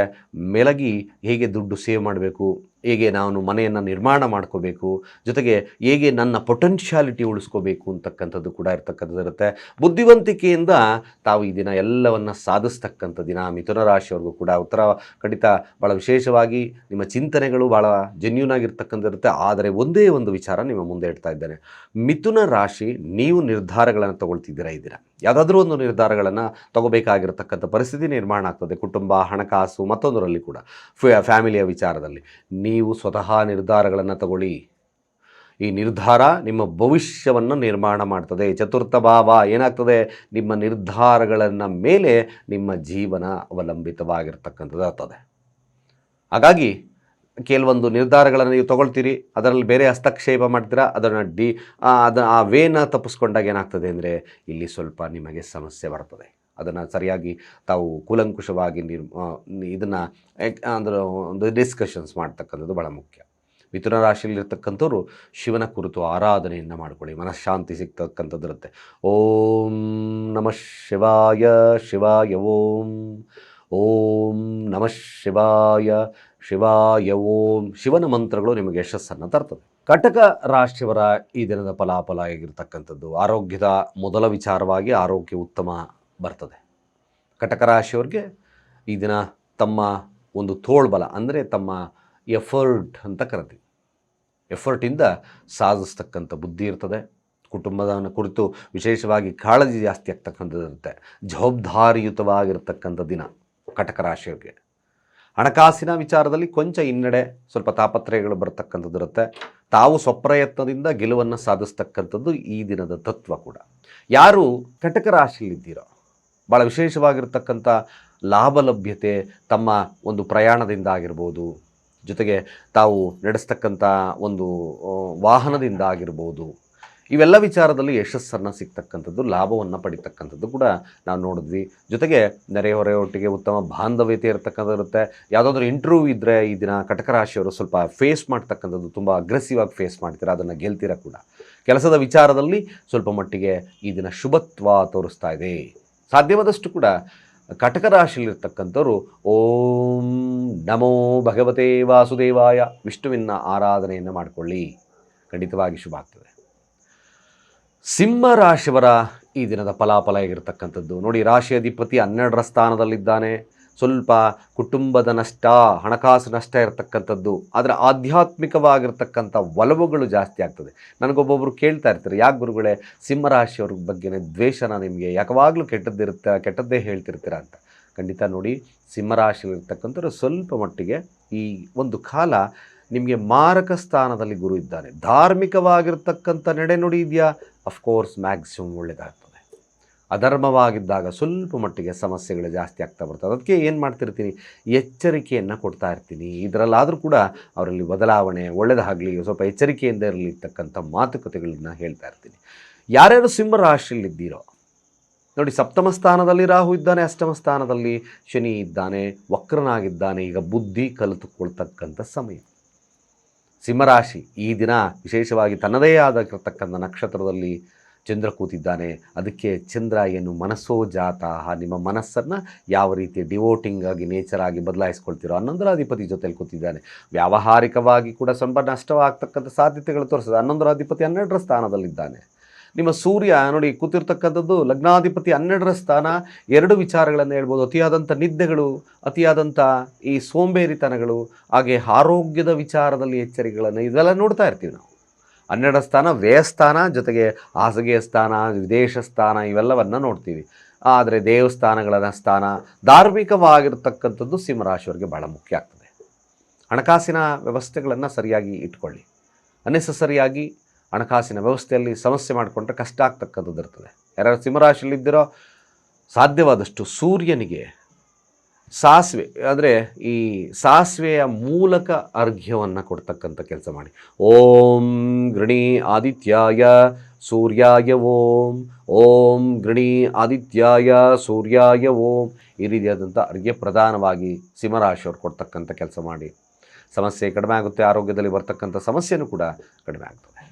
ಮೆಲಗಿ ಹೇಗೆ ದುಡ್ಡು ಸೇವ್ ಮಾಡಬೇಕು ಹೇಗೆ ನಾನು ಮನೆಯನ್ನು ನಿರ್ಮಾಣ ಮಾಡ್ಕೋಬೇಕು, ಜೊತೆಗೆ ಹೇಗೆ ನನ್ನ ಪೊಟೆನ್ಷಿಯಾಲಿಟಿ ಉಳಿಸ್ಕೋಬೇಕು ಅಂತಕ್ಕಂಥದ್ದು ಕೂಡ ಇರ್ತಕ್ಕಂಥದ್ದು ಇರುತ್ತೆ ಬುದ್ಧಿವಂತಿಕೆಯಿಂದ ತಾವು ಈ ದಿನ ಎಲ್ಲವನ್ನು ಸಾಧಿಸ್ತಕ್ಕಂಥ ದಿನ, ಮಿಥುನ ರಾಶಿಯವ್ರಿಗೂ ಕೂಡ ಉತ್ತರ ಖಂಡಿತ ಭಾಳ ವಿಶೇಷವಾಗಿ ನಿಮ್ಮ ಚಿಂತನೆಗಳು ಭಾಳ ಜೆನ್ಯೂನ್ ಇರುತ್ತೆ ಆದರೆ ಒಂದೇ ಒಂದು ವಿಚಾರ ನಿಮ್ಮ ಮುಂದೆ ಇಡ್ತಾ ಇದ್ದೇನೆ. ಮಿಥುನ ರಾಶಿ, ನೀವು ನಿರ್ಧಾರಗಳನ್ನು ತಗೊಳ್ತಿದ್ದೀರಾ ಇದ್ದೀರ ಯಾವುದಾದ್ರೂ ಒಂದು ನಿರ್ಧಾರಗಳನ್ನು ತಗೋಬೇಕಾಗಿರ್ತಕ್ಕಂಥ ಪರಿಸ್ಥಿತಿ ನಿರ್ಮಾಣ ಆಗ್ತದೆ. ಕುಟುಂಬ, ಹಣಕಾಸು ಮತ್ತೊಂದರಲ್ಲಿ ಕೂಡ ಫ್ಯಾಮಿಲಿಯ ವಿಚಾರದಲ್ಲಿ. ನೀವು ಸ್ವತಃ ನಿರ್ಧಾರಗಳನ್ನು ತಗೊಳ್ಳಿ. ಈ ನಿರ್ಧಾರ ನಿಮ್ಮ ಭವಿಷ್ಯವನ್ನು ನಿರ್ಮಾಣ ಮಾಡ್ತದೆ. ಚತುರ್ಥ ಭಾವ ಏನಾಗ್ತದೆ? ನಿಮ್ಮ ನಿರ್ಧಾರಗಳನ್ನು ಮೇಲೆ ನಿಮ್ಮ ಜೀವನ ಅವಲಂಬಿತವಾಗಿರ್ತಕ್ಕಂಥದ್ದಾಗ್ತದೆ. ಹಾಗಾಗಿ ಕೆಲವೊಂದು ನಿರ್ಧಾರಗಳನ್ನು ನೀವು ತೊಗೊಳ್ತೀರಿ. ಅದರಲ್ಲಿ ಬೇರೆ ಹಸ್ತಕ್ಷೇಪ ಮಾಡ್ತೀರಾ? ಅದನ್ನು ಡಿ ಅದು, ಆ ವೇನ ತಪ್ಪಿಸ್ಕೊಂಡಾಗ ಏನಾಗ್ತದೆ ಅಂದರೆ ಇಲ್ಲಿ ಸ್ವಲ್ಪ ನಿಮಗೆ ಸಮಸ್ಯೆ ಬರ್ತದೆ. ಅದನ್ನು ಸರಿಯಾಗಿ ತಾವು ಕೂಲಂಕುಷವಾಗಿ ನಿರ್ ಇದನ್ನು ಅಂದ್ರೆ ಒಂದು ಡಿಸ್ಕಷನ್ಸ್ ಮಾಡ್ತಕ್ಕಂಥದ್ದು ಭಾಳ ಮುಖ್ಯ. ಮಿಥುನ ರಾಶಿಯಲ್ಲಿರ್ತಕ್ಕಂಥವ್ರು ಶಿವನ ಕುರಿತು ಆರಾಧನೆಯನ್ನು ಮಾಡ್ಕೊಳ್ಳಿ, ಮನಃಶಾಂತಿ ಸಿಗ್ತಕ್ಕಂಥದ್ದು ಇರುತ್ತೆ ಓಂ ನಮಃ ಶಿವಾಯ ಶಿವಾಯ ಓಂ. ಓಂ ನಮಃ ಶಿವಾಯ ಶಿವಾಯ ಓಂ. ಶಿವನ ಮಂತ್ರಗಳು ನಿಮಗೆ ಯಶಸ್ಸನ್ನು ತರ್ತದೆ. ಕಟಕ ರಾಶಿಯವರ ಈ ದಿನದ ಫಲಾಫಲ ಆಗಿರ್ತಕ್ಕಂಥದ್ದು ಆರೋಗ್ಯದ ಮೊದಲ ವಿಚಾರವಾಗಿ ಆರೋಗ್ಯ ಉತ್ತಮ ಬರ್ತದೆ. ಕಟಕ ರಾಶಿಯವ್ರಿಗೆ ಈ ದಿನ ತಮ್ಮ ಒಂದು ತೋಳ್ಬಲ ಅಂದರೆ ತಮ್ಮ ಎಫರ್ಟ್ ಅಂತ ಕರಿತೀವಿ. ಎಫರ್ಟಿಂದ ಸಾಧಿಸ್ತಕ್ಕಂಥ ಬುದ್ಧಿ ಇರ್ತದೆ. ಕುಟುಂಬದ ಕುರಿತು ವಿಶೇಷವಾಗಿ ಕಾಳಜಿ ಜಾಸ್ತಿ ಆಗ್ತಕ್ಕಂಥದ್ದು ಇರುತ್ತೆ. ಜವಾಬ್ದಾರಿಯುತವಾಗಿರ್ತಕ್ಕಂಥ ದಿನ ಕಟಕ ರಾಶಿಯವ್ರಿಗೆ. ಹಣಕಾಸಿನ ವಿಚಾರದಲ್ಲಿ ಕೊಂಚ ಹಿನ್ನಡೆ ಸ್ವಲ್ಪ ತಾಪತ್ರಯಗಳು ಬರ್ತಕ್ಕಂಥದ್ದು ಇರುತ್ತೆ. ತಾವು ಸ್ವಪ್ರಯತ್ನದಿಂದ ಗೆಲುವನ್ನು ಸಾಧಿಸ್ತಕ್ಕಂಥದ್ದು ಈ ದಿನದ ತತ್ವ ಕೂಡ. ಯಾರು ಕಟಕ ರಾಶಿಯಲ್ಲಿದ್ದೀರೋ ಭಾಳ ವಿಶೇಷವಾಗಿರ್ತಕ್ಕಂಥ ಲಾಭ ಲಭ್ಯತೆ ತಮ್ಮ ಒಂದು ಪ್ರಯಾಣದಿಂದ ಆಗಿರ್ಬೋದು, ಜೊತೆಗೆ ತಾವು ನಡೆಸ್ತಕ್ಕಂಥ ಒಂದು ವಾಹನದಿಂದ ಆಗಿರ್ಬೋದು. ಇವೆಲ್ಲ ವಿಚಾರದಲ್ಲಿ ಯಶಸ್ಸನ್ನು ಸಿಗ್ತಕ್ಕಂಥದ್ದು, ಲಾಭವನ್ನು ಪಡಿತಕ್ಕಂಥದ್ದು ಕೂಡ ನಾವು ನೋಡಿದ್ವಿ. ಜೊತೆಗೆ ನೆರೆಹೊರೆಯೊಟ್ಟಿಗೆ ಉತ್ತಮ ಬಾಂಧವ್ಯತೆ ಇರತಕ್ಕಂಥದ್ದು ಇರುತ್ತೆ. ಯಾವುದಾದ್ರೂ ಇಂಟರ್ವ್ಯೂ ಇದ್ದರೆ ಈ ದಿನ ಕಟಕ ರಾಶಿಯವರು ಸ್ವಲ್ಪ ಫೇಸ್ ಮಾಡ್ತಕ್ಕಂಥದ್ದು, ತುಂಬ ಅಗ್ರೆಸಿವ್ ಫೇಸ್ ಮಾಡ್ತೀರಾ, ಅದನ್ನು ಗೆಲ್ತೀರಾ ಕೂಡ. ಕೆಲಸದ ವಿಚಾರದಲ್ಲಿ ಸ್ವಲ್ಪ ಮಟ್ಟಿಗೆ ಈ ದಿನ ಶುಭತ್ವ ತೋರಿಸ್ತಾ ಇದೆ. ಸಾಧ್ಯವಾದಷ್ಟು ಕೂಡ ಕಟಕ ರಾಶಿಯಲ್ಲಿರ್ತಕ್ಕಂಥವ್ರು ಓಂ ನಮೋ ಭಗವತೆ ವಾಸುದೇವಾಯ ವಿಷ್ಣುವಿನ ಆರಾಧನೆಯನ್ನು ಮಾಡಿಕೊಳ್ಳಿ. ಖಂಡಿತವಾಗಿ ಶುಭ ಆಗ್ತದೆ. ಸಿಂಹ ರಾಶಿಯವರ ಈ ದಿನದ ಫಲಾಫಲ ಆಗಿರತಕ್ಕಂಥದ್ದು ನೋಡಿ ರಾಶಿ ಅಧಿಪತಿ ಹನ್ನೆರಡರ ಸ್ಥಾನದಲ್ಲಿದ್ದಾನೆ. ಸ್ವಲ್ಪ ಕುಟುಂಬದ ನಷ್ಟ, ಹಣಕಾಸು ನಷ್ಟ ಇರತಕ್ಕಂಥದ್ದು ಆದರೆ ಆಧ್ಯಾತ್ಮಿಕವಾಗಿರ್ತಕ್ಕಂಥ ಒಲವುಗಳು ಜಾಸ್ತಿ ಆಗ್ತದೆ. ನನಗೊಬ್ಬೊಬ್ಬರು ಕೇಳ್ತಾ ಇರ್ತಾರೆ, ಯಾಕೆ ಗುರುಗಳೇ, ಸಿಂಹರಾಶಿಯವ್ರ ಬಗ್ಗೆನೇ ದ್ವೇಷನ ನಿಮಗೆ ಯಾಕವಾಗಲೂ ಕೆಟ್ಟದ್ದಿರುತ್ತೆ, ಕೆಟ್ಟದ್ದೇ ಹೇಳ್ತಿರ್ತೀರ? ಅಂತ. ಖಂಡಿತ ನೋಡಿ, ಸಿಂಹರಾಶಿಯಲ್ಲಿರ್ತಕ್ಕಂಥವ್ರು ಸ್ವಲ್ಪ ಮಟ್ಟಿಗೆ ಈ ಒಂದು ಕಾಲ ನಿಮಗೆ ಮಾರಕ ಸ್ಥಾನದಲ್ಲಿ ಗುರು ಇದ್ದಾನೆ ಧಾರ್ಮಿಕವಾಗಿರ್ತಕ್ಕಂಥ ನಡೆನುಡಿ ಇದೆಯಾ? ಅಫ್ಕೋರ್ಸ್ ಮ್ಯಾಕ್ಸಿಮಮ್ ಒಳ್ಳೆಯದಾಗ್ತದೆ ಅಧರ್ಮವಾಗಿದ್ದಾಗ ಸ್ವಲ್ಪ ಮಟ್ಟಿಗೆ ಸಮಸ್ಯೆಗಳು ಜಾಸ್ತಿ ಆಗ್ತಾ ಬರ್ತದೆ ಅದಕ್ಕೆ ಏನು ಮಾಡ್ತಿರ್ತೀನಿ? ಎಚ್ಚರಿಕೆಯನ್ನು ಕೊಡ್ತಾ ಇರ್ತೀನಿ. ಇದರಲ್ಲಾದರೂ ಕೂಡ ಅವರಲ್ಲಿ ಬದಲಾವಣೆ ಒಳ್ಳೆಯದಾಗಲಿ ಸ್ವಲ್ಪ ಎಚ್ಚರಿಕೆಯಿಂದ ಇರಲಿರ್ತಕ್ಕಂಥ ಮಾತುಕತೆಗಳನ್ನ ಹೇಳ್ತಾ ಇರ್ತೀನಿ. ಯಾರ್ಯಾರು ಸಿಂಹ ರಾಶಿಯಲ್ಲಿದ್ದೀರೋ, ನೋಡಿ ಸಪ್ತಮ ಸ್ಥಾನದಲ್ಲಿ ರಾಹು ಇದ್ದಾನೆ, ಅಷ್ಟಮ ಸ್ಥಾನದಲ್ಲಿ ಶನಿ ಇದ್ದಾನೆ, ವಕ್ರನಾಗಿದ್ದಾನೆ, ಈಗ ಬುದ್ಧಿ ಕಲಿತುಕೊಳ್ತಕ್ಕಂಥ ಸಮಯ. ಸಿಂಹರಾಶಿ ಈ ದಿನ ವಿಶೇಷವಾಗಿ ತನ್ನದೇ ಆಗಿರತಕ್ಕಂಥ ನಕ್ಷತ್ರದಲ್ಲಿ ಚಂದ್ರ ಕೂತಿದ್ದಾನೆ. ಅದಕ್ಕೆ ಚಂದ್ರ ಏನು ಮನಸ್ಸೋ ಜಾತ ನಿಮ್ಮ ಮನಸ್ಸನ್ನು ಯಾವ ರೀತಿ ಡಿವೋಟಿಂಗ್ ಆಗಿ ನೇಚರ್ ಆಗಿ ಬದಲಾಯಿಸ್ಕೊಳ್ತೀರೋ ಹನ್ನೊಂದರ ಅಧಿಪತಿ ಜೊತೆಲಿ ಕೂತಿದ್ದಾನೆ. ವ್ಯಾವಹಾರಿಕವಾಗಿ ಕೂಡ ಸ್ವಲ್ಪ ನಷ್ಟವಾಗ್ತಕ್ಕಂಥ ಸಾಧ್ಯತೆಗಳು ತೋರಿಸ್ತದೆ. ಹನ್ನೊಂದರ ಅಧಿಪತಿ ಹನ್ನೆರಡರ ಸ್ಥಾನದಲ್ಲಿದ್ದಾನೆ. ನಿಮ್ಮ ಸೂರ್ಯ ನೋಡಿ ಕೂತಿರ್ತಕ್ಕಂಥದ್ದು ಲಗ್ನಾಧಿಪತಿ ಹನ್ನೆರಡರ ಸ್ಥಾನ. ಎರಡು ವಿಚಾರಗಳನ್ನು ಹೇಳ್ಬೋದು. ಅತಿಯಾದಂಥ ನಿದ್ದೆಗಳು, ಅತಿಯಾದಂಥ ಈ ಸೋಂಬೇರಿತನಗಳು, ಹಾಗೆ ಆರೋಗ್ಯದ ವಿಚಾರದಲ್ಲಿ ಎಚ್ಚರಿಕೆಗಳನ್ನು ಇದೆಲ್ಲ ನೋಡ್ತಾ ಇರ್ತೀವಿ ನಾವು. ಹನ್ನೆರಡರ ಸ್ಥಾನ ವ್ಯಯಸ್ಥಾನ ಜೊತೆಗೆ ಹಾಸಿಗೆಯ ಸ್ಥಾನ, ವಿದೇಶ ಸ್ಥಾನ ಇವೆಲ್ಲವನ್ನು ನೋಡ್ತೀವಿ. ಆದರೆ ದೇವಸ್ಥಾನಗಳ ಸ್ಥಾನ ಧಾರ್ಮಿಕವಾಗಿರತಕ್ಕಂಥದ್ದು ಸಿಂಹರಾಶಿಯವರಿಗೆ ಭಾಳ ಮುಖ್ಯ ಆಗ್ತದೆ. ಹಣಕಾಸಿನ ವ್ಯವಸ್ಥೆಗಳನ್ನು ಸರಿಯಾಗಿ ಇಟ್ಕೊಳ್ಳಿ. ಅನ್ನೆಸಸರಿಯಾಗಿ ಹಣಕಾಸಿನ ವ್ಯವಸ್ಥೆಯಲ್ಲಿ ಸಮಸ್ಯೆ ಮಾಡಿಕೊಂಡ್ರೆ ಕಷ್ಟ ಆಗ್ತಕ್ಕಂಥದ್ದು ಇರ್ತದೆ. ಯಾರು ಸಿಂಹರಾಶಿಯಲ್ಲಿದ್ದಿರೋ ಸಾಧ್ಯವಾದಷ್ಟು ಸೂರ್ಯನಿಗೆ ಸಾಸಿವೆ ಅಂದರೆ ಈ ಸಾಸಿವೆಯ ಮೂಲಕ ಅರ್ಘ್ಯವನ್ನು ಕೊಡ್ತಕ್ಕಂಥ ಕೆಲಸ ಮಾಡಿ. ಓಂ ಗೃಣಿ ಆದಿತ್ಯಾಯ ಸೂರ್ಯಾಯ ಓಂ ಓಂ ಗೃಣಿ ಆದಿತ್ಯಾಯ ಸೂರ್ಯಾಯ ಓಂ ಈ ರೀತಿಯಾದಂಥ ಅರ್ಘ್ಯ ಪ್ರಧಾನವಾಗಿ ಸಿಂಹರಾಶಿಯವ್ರು ಕೊಡ್ತಕ್ಕಂಥ ಕೆಲಸ ಮಾಡಿ. ಸಮಸ್ಯೆ ಕಡಿಮೆ ಆಗುತ್ತೆ, ಆರೋಗ್ಯದಲ್ಲಿ ಬರ್ತಕ್ಕಂಥ ಸಮಸ್ಯೆನೂ ಕೂಡ ಕಡಿಮೆ ಆಗ್ತದೆ.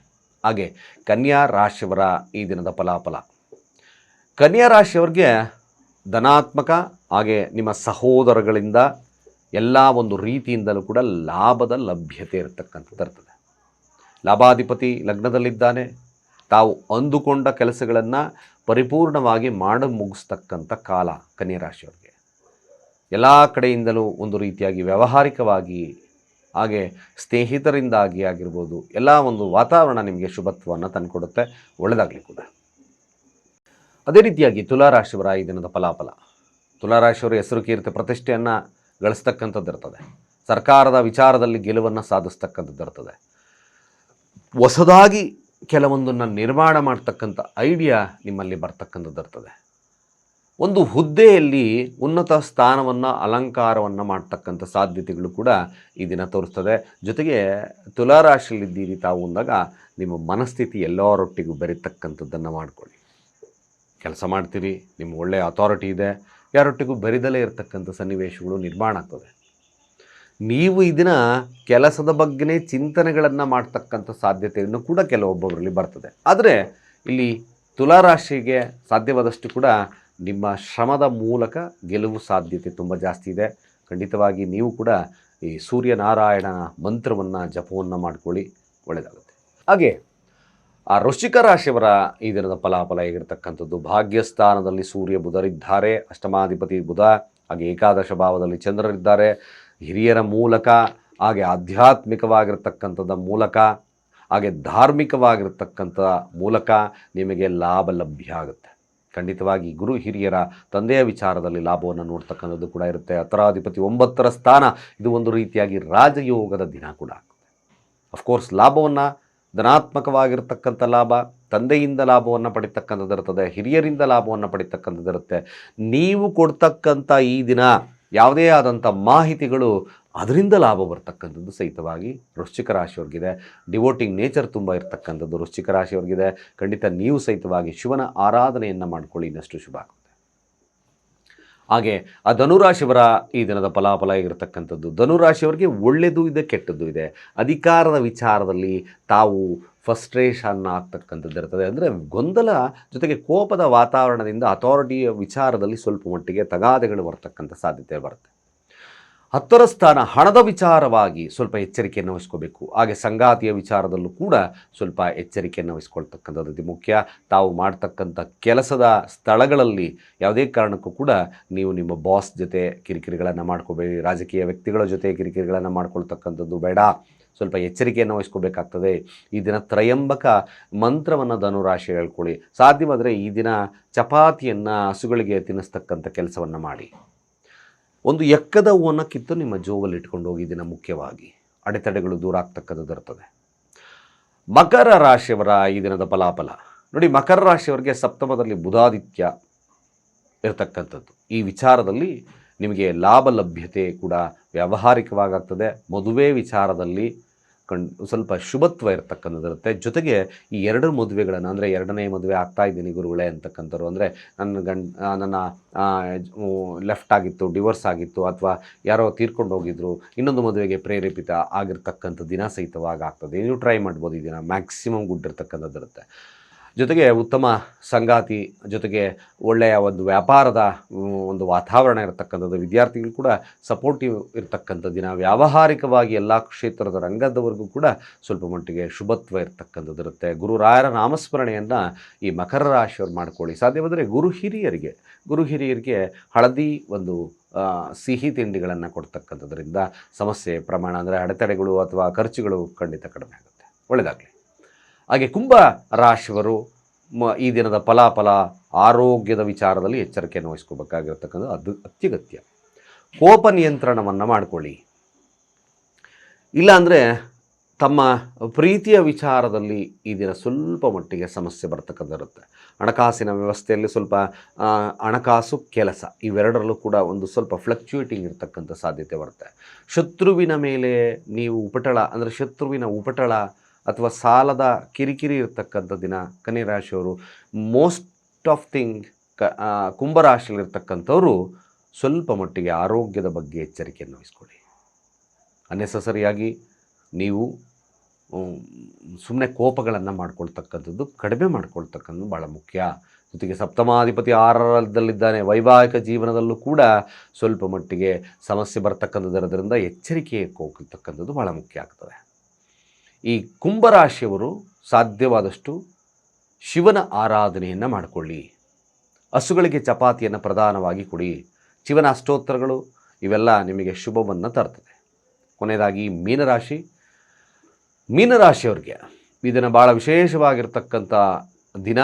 ಹಾಗೆ ಕನ್ಯಾ ರಾಶಿಯವರ ಈ ದಿನದ ಫಲಾಫಲ. ಕನ್ಯಾ ರಾಶಿಯವ್ರಿಗೆ ಧನಾತ್ಮಕ ಹಾಗೆ ನಿಮ್ಮ ಸಹೋದರಗಳಿಂದ ಎಲ್ಲ ಒಂದು ರೀತಿಯಿಂದಲೂ ಕೂಡ ಲಾಭದ ಲಭ್ಯತೆ ಇರತಕ್ಕಂಥದ್ದು ಇರ್ತದೆ. ಲಾಭಾಧಿಪತಿ ಲಗ್ನದಲ್ಲಿದ್ದಾನೆ. ತಾವು ಅಂದುಕೊಂಡ ಕೆಲಸಗಳನ್ನು ಪರಿಪೂರ್ಣವಾಗಿ ಮಾಡಿ ಮುಗಿಸ್ತಕ್ಕಂಥ ಕಾಲ ಕನ್ಯಾ ರಾಶಿಯವರಿಗೆ ಎಲ್ಲ ಕಡೆಯಿಂದಲೂ ಒಂದು ರೀತಿಯಾಗಿ ವ್ಯಾವಹಾರಿಕವಾಗಿ, ಹಾಗೆ ಸ್ನೇಹಿತರಿಂದಾಗಿ ಆಗಿರ್ಬೋದು, ಎಲ್ಲ ಒಂದು ವಾತಾವರಣ ನಿಮಗೆ ಶುಭತ್ವವನ್ನು ತಂದುಕೊಡುತ್ತೆ ಒಳ್ಳೆಯದಾಗಲಿ ಕೂಡ. ಅದೇ ರೀತಿಯಾಗಿ ತುಲಾರಾಶಿಯವರ ಈ ದಿನದ ಫಲಾಫಲ. ತುಲಾರಾಶಿಯವರು ಹೆಸರು ಕೀರ್ತಿ ಪ್ರತಿಷ್ಠೆಯನ್ನು ಗಳಿಸ್ತಕ್ಕಂಥದ್ದು ಇರ್ತದೆ. ಸರ್ಕಾರದ ವಿಚಾರದಲ್ಲಿ ಗೆಲುವನ್ನು ಸಾಧಿಸ್ತಕ್ಕಂಥದ್ದು ಇರ್ತದೆ. ಹೊಸದಾಗಿ ಕೆಲವೊಂದನ್ನು ನಿರ್ಮಾಣ ಮಾಡ್ತಕ್ಕಂಥ ಐಡಿಯಾ ನಿಮ್ಮಲ್ಲಿ ಬರ್ತಕ್ಕಂಥದ್ದು ಇರ್ತದೆ. ಒಂದು ಹುದ್ದೆಯಲ್ಲಿ ಉನ್ನತ ಸ್ಥಾನವನ್ನು, ಅಲಂಕಾರವನ್ನು ಮಾಡ್ತಕ್ಕಂಥ ಸಾಧ್ಯತೆಗಳು ಕೂಡ ಈ ದಿನ ತೋರಿಸ್ತದೆ. ಜೊತೆಗೆ ತುಲಾರಾಶಿಯಲ್ಲಿದ್ದೀರಿ ತಾವು ಅಂದಾಗ ನಿಮ್ಮ ಮನಸ್ಥಿತಿ ಎಲ್ಲರೊಟ್ಟಿಗೂ ಬೆರೀತಕ್ಕಂಥದ್ದನ್ನು ಮಾಡಿಕೊಳ್ಳಿ. ಕೆಲಸ ಮಾಡ್ತೀರಿ, ನಿಮ್ಮ ಒಳ್ಳೆಯ ಅಥಾರಿಟಿ ಇದೆ. ಯಾರೊಟ್ಟಿಗೂ ಬರಿದಲೇ ಇರತಕ್ಕಂಥ ಸನ್ನಿವೇಶಗಳು ನಿರ್ಮಾಣ ಆಗ್ತದೆ. ನೀವು ಇದನ್ನ ಕೆಲಸದ ಬಗ್ಗೆ ಚಿಂತನೆಗಳನ್ನು ಮಾಡ್ತಕ್ಕಂಥ ಸಾಧ್ಯತೆಯನ್ನು ಕೂಡ ಕೆಲವೊಬ್ಬರಲ್ಲಿ ಬರ್ತದೆ. ಆದರೆ ಇಲ್ಲಿ ತುಲಾರಾಶಿಗೆ ಸಾಧ್ಯವಾದಷ್ಟು ಕೂಡ ನಿಮ್ಮ ಶ್ರಮದ ಮೂಲಕ ಗೆಲುವು ಸಾಧ್ಯತೆ ತುಂಬ ಜಾಸ್ತಿ ಇದೆ. ಖಂಡಿತವಾಗಿ ನೀವು ಕೂಡ ಈ ಸೂರ್ಯನಾರಾಯಣ ಮಂತ್ರವನ್ನು ಜಪವನ್ನು ಮಾಡ್ಕೊಳ್ಳಿ ಒಳ್ಳೆಯದಾಗುತ್ತೆ ಹಾಗೆ ಆ ವೃಶ್ಚಿಕ ರಾಶಿಯವರ ಈ ದಿನದ ಫಲಾಫಲ ಹೇಗಿರ್ತಕ್ಕಂಥದ್ದು? ಭಾಗ್ಯಸ್ಥಾನದಲ್ಲಿ ಸೂರ್ಯ ಬುಧರಿದ್ದಾರೆ, ಅಷ್ಟಮಾಧಿಪತಿ ಬುಧ, ಹಾಗೆ ಏಕಾದಶ ಭಾವದಲ್ಲಿ ಚಂದ್ರರಿದ್ದಾರೆ. ಹಿರಿಯರ ಮೂಲಕ, ಹಾಗೆ ಆಧ್ಯಾತ್ಮಿಕವಾಗಿರ್ತಕ್ಕಂಥದ್ದು ಮೂಲಕ, ಹಾಗೆ ಧಾರ್ಮಿಕವಾಗಿರ್ತಕ್ಕಂಥ ಮೂಲಕ ನಿಮಗೆ ಲಾಭ ಲಭ್ಯ ಆಗುತ್ತೆ. ಖಂಡಿತವಾಗಿ ಗುರು ಹಿರಿಯರ ತಂದೆಯ ವಿಚಾರದಲ್ಲಿ ಲಾಭವನ್ನು ನೋಡ್ತಕ್ಕಂಥದ್ದು ಕೂಡ ಇರುತ್ತೆ. ಹತ್ತರಾಧಿಪತಿ ಒಂಬತ್ತರ ಸ್ಥಾನ, ಇದು ಒಂದು ರೀತಿಯಾಗಿ ರಾಜಯೋಗದ ದಿನ ಕೂಡ ಆಗುತ್ತೆ. ಅಫ್ಕೋರ್ಸ್ ಲಾಭವನ್ನು ಧನಾತ್ಮಕವಾಗಿರ್ತಕ್ಕಂಥ ಲಾಭ, ತಂದೆಯಿಂದ ಲಾಭವನ್ನು ಪಡಿತಕ್ಕಂಥದ್ದು ಇರ್ತದೆ ಹಿರಿಯರಿಂದ ಲಾಭವನ್ನು ಪಡಿತಕ್ಕಂಥದ್ದು ಇರುತ್ತೆ ನೀವು ಕೊಡ್ತಕ್ಕಂಥ ಈ ದಿನ ಯಾವುದೇ ಆದಂಥ ಮಾಹಿತಿಗಳು ಅದರಿಂದ ಲಾಭ ಬರ್ತಕ್ಕಂಥದ್ದು ಸಹಿತವಾಗಿ ವೃಶ್ಚಿಕ ರಾಶಿಯವ್ರಿಗಿದೆ. ಡಿವೋಟಿಂಗ್ ನೇಚರ್ ತುಂಬ ಇರ್ತಕ್ಕಂಥದ್ದು ವೃಶ್ಚಿಕ ರಾಶಿಯವ್ರಿಗಿದೆ. ಖಂಡಿತ ನೀವು ಸಹಿತವಾಗಿ ಶಿವನ ಆರಾಧನೆಯನ್ನು ಮಾಡ್ಕೊಳ್ಳಿ. ಇನ್ನಷ್ಟು ಶುಭ ಹಾಗೆ ಆ ಧನುರಾಶಿಯವರ ಈ ದಿನದ ಫಲಾಫಲ ಆಗಿರ್ತಕ್ಕಂಥದ್ದು. ಧನುರಾಶಿಯವರಿಗೆ ಒಳ್ಳೆಯದು ಇದೆ, ಕೆಟ್ಟದ್ದು ಇದೆ. ಅಧಿಕಾರದ ವಿಚಾರದಲ್ಲಿ ತಾವು ಫಸ್ಟ್ರೇಷನ್ ಆಗ್ತಕ್ಕಂಥದ್ದು ಇರ್ತದೆ. ಅಂದರೆ ಗೊಂದಲ ಜೊತೆಗೆ ಕೋಪದ ವಾತಾವರಣದಿಂದ ಅಥಾರಿಟಿಯ ವಿಚಾರದಲ್ಲಿ ಸ್ವಲ್ಪ ಮಟ್ಟಿಗೆ ತಗಾದೆಗಳು ಬರ್ತಕ್ಕಂಥ ಸಾಧ್ಯತೆ ಬರುತ್ತೆ. ಹತ್ತರ ಸ್ಥಾನ ಹಣದ ವಿಚಾರವಾಗಿ ಸ್ವಲ್ಪ ಎಚ್ಚರಿಕೆಯನ್ನು ವಹಿಸ್ಕೋಬೇಕು. ಹಾಗೆ ಸಂಗಾತಿಯ ವಿಚಾರದಲ್ಲೂ ಕೂಡ ಸ್ವಲ್ಪ ಎಚ್ಚರಿಕೆಯನ್ನು ವಹಿಸ್ಕೊಳ್ತಕ್ಕಂಥದ್ದು ಅತಿ ಮುಖ್ಯ. ತಾವು ಮಾಡ್ತಕ್ಕಂಥ ಕೆಲಸದ ಸ್ಥಳಗಳಲ್ಲಿ ಯಾವುದೇ ಕಾರಣಕ್ಕೂ ಕೂಡ ನೀವು ನಿಮ್ಮ ಬಾಸ್ ಜೊತೆ ಕಿರಿಕಿರಿಗಳನ್ನು ಮಾಡ್ಕೋಬೇಡಿ. ರಾಜಕೀಯ ವ್ಯಕ್ತಿಗಳ ಜೊತೆ ಕಿರಿಕಿರಿಗಳನ್ನು ಮಾಡ್ಕೊಳ್ತಕ್ಕಂಥದ್ದು ಬೇಡ. ಸ್ವಲ್ಪ ಎಚ್ಚರಿಕೆಯನ್ನು ವಹಿಸ್ಕೋಬೇಕಾಗ್ತದೆ. ಈ ದಿನ ತ್ರಯಂಬಕ ಮಂತ್ರವನ್ನು ಧನುರಾಶಿ ಹೇಳ್ಕೊಳ್ಳಿ. ಸಾಧ್ಯವಾದರೆ ಈ ದಿನ ಚಪಾತಿಯನ್ನು ಹಸುಗಳಿಗೆ ತಿನ್ನಿಸ್ತಕ್ಕಂಥ ಕೆಲಸವನ್ನು ಮಾಡಿ. ಒಂದು ಎಕ್ಕದ ಹೂವನ್ನು ಕಿತ್ತು ನಿಮ್ಮ ಜೋಬಲ್ಲಿ ಇಟ್ಕೊಂಡು ಹೋಗಿ ದಿನ ಮುಖ್ಯವಾಗಿ ಅಡೆತಡೆಗಳು ದೂರ ಆಗ್ತಕ್ಕಂಥದ್ದು ಇರ್ತದೆ. ಮಕರ ರಾಶಿಯವರ ಈ ದಿನದ ಫಲಾಫಲ. ನೋಡಿ, ಮಕರ ರಾಶಿಯವರಿಗೆ ಸಪ್ತಮದಲ್ಲಿ ಬುಧಾದಿತ್ಯ ಇರತಕ್ಕಂಥದ್ದು. ಈ ವಿಚಾರದಲ್ಲಿ ನಿಮಗೆ ಲಾಭ ಲಭ್ಯತೆ ಕೂಡ ವ್ಯಾವಹಾರಿಕವಾಗಾಗ್ತದೆ ಮದುವೆ ವಿಚಾರದಲ್ಲಿ ಕಣ್, ಸ್ವಲ್ಪ ಶುಭತ್ವ ಇರತಕ್ಕಂಥದ್ದಿರುತ್ತೆ ಜೊತೆಗೆ ಈ ಎರಡು ಮದುವೆಗಳನ್ನು, ಅಂದರೆ ಎರಡನೇ ಮದುವೆ ಆಗ್ತಾ ಇದ್ದೀನಿ ಗುರುಗಳೇ ಅಂತಕ್ಕಂಥವ್ರು, ಅಂದರೆ ನನ್ನ ಗಂಡ ನನ್ನ ಲೆಫ್ಟ್ ಆಗಿತ್ತು ಡಿವೋರ್ಸ್ ಆಗಿತ್ತು, ಅಥವಾ ಯಾರೋ ತೀರ್ಕೊಂಡು ಹೋಗಿದ್ರು, ಇನ್ನೊಂದು ಮದುವೆಗೆ ಪ್ರೇರೇಪಿತ ಆಗಿರ್ತಕ್ಕಂಥ ದಿನ ಸಹಿತವಾಗಿ ಆಗ್ತದೆ. ನೀವು ಟ್ರೈ ಮಾಡ್ಬೋದು ಈ ದಿನ ಮ್ಯಾಕ್ಸಿಮಮ್ ಗುಡ್ ಇರ್ತಕ್ಕಂಥದ್ದು ಜೊತೆಗೆ ಉತ್ತಮ ಸಂಗಾತಿ, ಜೊತೆಗೆ ಒಳ್ಳೆಯ ಒಂದು ವ್ಯಾಪಾರದ ಒಂದು ವಾತಾವರಣ ಇರತಕ್ಕಂಥದ್ದು, ವಿದ್ಯಾರ್ಥಿಗಳು ಕೂಡ ಸಪೋರ್ಟಿವ್ ಇರತಕ್ಕಂಥ ದಿನ ವ್ಯಾವಹಾರಿಕವಾಗಿ ಎಲ್ಲ ಕ್ಷೇತ್ರದ ರಂಗದವರೆಗೂ ಕೂಡ ಸ್ವಲ್ಪ ಮಟ್ಟಿಗೆ ಶುಭತ್ವ ಇರತಕ್ಕಂಥದ್ದು ಇರುತ್ತೆ. ಗುರುರಾಯರ ನಾಮಸ್ಮರಣೆಯನ್ನು ಈ ಮಕರ ರಾಶಿಯವರು ಮಾಡ್ಕೊಳ್ಳಿ. ಸಾಧ್ಯವಾದರೆ ಗುರು ಹಿರಿಯರಿಗೆ ಗುರು ಹಿರಿಯರಿಗೆ ಹಳದಿ ಒಂದು ಸಿಹಿ ತಿಂಡಿಗಳನ್ನು ಕೊಡ್ತಕ್ಕಂಥದ್ರಿಂದ ಸಮಸ್ಯೆ, ಪ್ರಮಾಣ ಅಂದರೆ ಅಡೆತಡೆಗಳು ಅಥವಾ ಖರ್ಚುಗಳು ಖಂಡಿತ ಕಡಿಮೆ ಆಗುತ್ತೆ. ಒಳ್ಳೆಯದಾಗಲಿ ಹಾಗೆ ಕುಂಭ ರಾಶಿಯವರು ಈ ದಿನದ ಫಲಾಫಲ ಆರೋಗ್ಯದ ವಿಚಾರದಲ್ಲಿ ಎಚ್ಚರಿಕೆಯನ್ನು ವಹಿಸ್ಕೋಬೇಕಾಗಿರ್ತಕ್ಕಂಥದ್ದು ಅದು ಅತ್ಯಗತ್ಯ. ಕೋಪ ನಿಯಂತ್ರಣವನ್ನು ಮಾಡಿಕೊಳ್ಳಿ. ಇಲ್ಲಾಂದರೆ ತಮ್ಮ ಪ್ರೀತಿಯ ವಿಚಾರದಲ್ಲಿ ಈ ದಿನ ಸ್ವಲ್ಪ ಮಟ್ಟಿಗೆ ಸಮಸ್ಯೆ ಬರ್ತಕ್ಕಂಥಿರುತ್ತೆ ಹಣಕಾಸಿನ ವ್ಯವಸ್ಥೆಯಲ್ಲಿ ಸ್ವಲ್ಪ ಹಣಕಾಸು ಕೆಲಸ ಇವೆರಡರಲ್ಲೂ ಕೂಡ ಒಂದು ಸ್ವಲ್ಪ ಫ್ಲಕ್ಚುಯೇಟಿಂಗ್ ಇರತಕ್ಕಂಥ ಸಾಧ್ಯತೆ ಬರುತ್ತೆ. ಶತ್ರುವಿನ ಮೇಲೆ ನೀವು ಉಪಟಳ, ಅಂದರೆ ಶತ್ರುವಿನ ಉಪಟಳ ಅಥವಾ ಸಾಲದ ಕಿರಿಕಿರಿ ಇರತಕ್ಕಂಥ ದಿನ ಕನ್ಯರಾಶಿಯವರು ಮೋಸ್ಟ್ ಆಫ್ ಥಿಂಗ್ ಕ ಕುಂಭರಾಶಿಯಲ್ಲಿರ್ತಕ್ಕಂಥವರು ಸ್ವಲ್ಪ ಮಟ್ಟಿಗೆ ಆರೋಗ್ಯದ ಬಗ್ಗೆ ಎಚ್ಚರಿಕೆಯನ್ನು ವಹಿಸ್ಕೊಳ್ಳಿ. ಅನ್ನೆಸಸರಿಯಾಗಿ ನೀವು ಸುಮ್ಮನೆ ಕೋಪಗಳನ್ನು ಮಾಡ್ಕೊಳ್ತಕ್ಕಂಥದ್ದು ಕಡಿಮೆ ಮಾಡ್ಕೊಳ್ತಕ್ಕಂಥದ್ದು ಭಾಳ ಮುಖ್ಯ. ಜೊತೆಗೆ ಸಪ್ತಮಾಧಿಪತಿ ಆರರದಲ್ಲಿದ್ದಾನೆ. ವೈವಾಹಿಕ ಜೀವನದಲ್ಲೂ ಕೂಡ ಸ್ವಲ್ಪ ಮಟ್ಟಿಗೆ ಸಮಸ್ಯೆ ಬರ್ತಕ್ಕಂಥದ್ದಿರೋದ್ರಿಂದ ಎಚ್ಚರಿಕೆ ಹೋಗಿರ್ತಕ್ಕಂಥದ್ದು ಭಾಳ ಮುಖ್ಯ ಆಗ್ತದೆ. ಈ ಕುಂಭರಾಶಿಯವರು ಸಾಧ್ಯವಾದಷ್ಟು ಶಿವನ ಆರಾಧನೆಯನ್ನು ಮಾಡಿಕೊಳ್ಳಿ. ಹಸುಗಳಿಗೆ ಚಪಾತಿಯನ್ನು ಪ್ರಧಾನವಾಗಿ ಕೊಡಿ. ಶಿವನ ಅಷ್ಟೋತ್ತರಗಳು ಇವೆಲ್ಲ ನಿಮಗೆ ಶುಭವನ್ನು ತರ್ತದೆ. ಕೊನೆಯದಾಗಿ ಮೀನರಾಶಿ. ಮೀನರಾಶಿಯವ್ರಿಗೆ ಇದನ್ನು ಭಾಳ ವಿಶೇಷವಾಗಿರ್ತಕ್ಕಂಥ ದಿನ,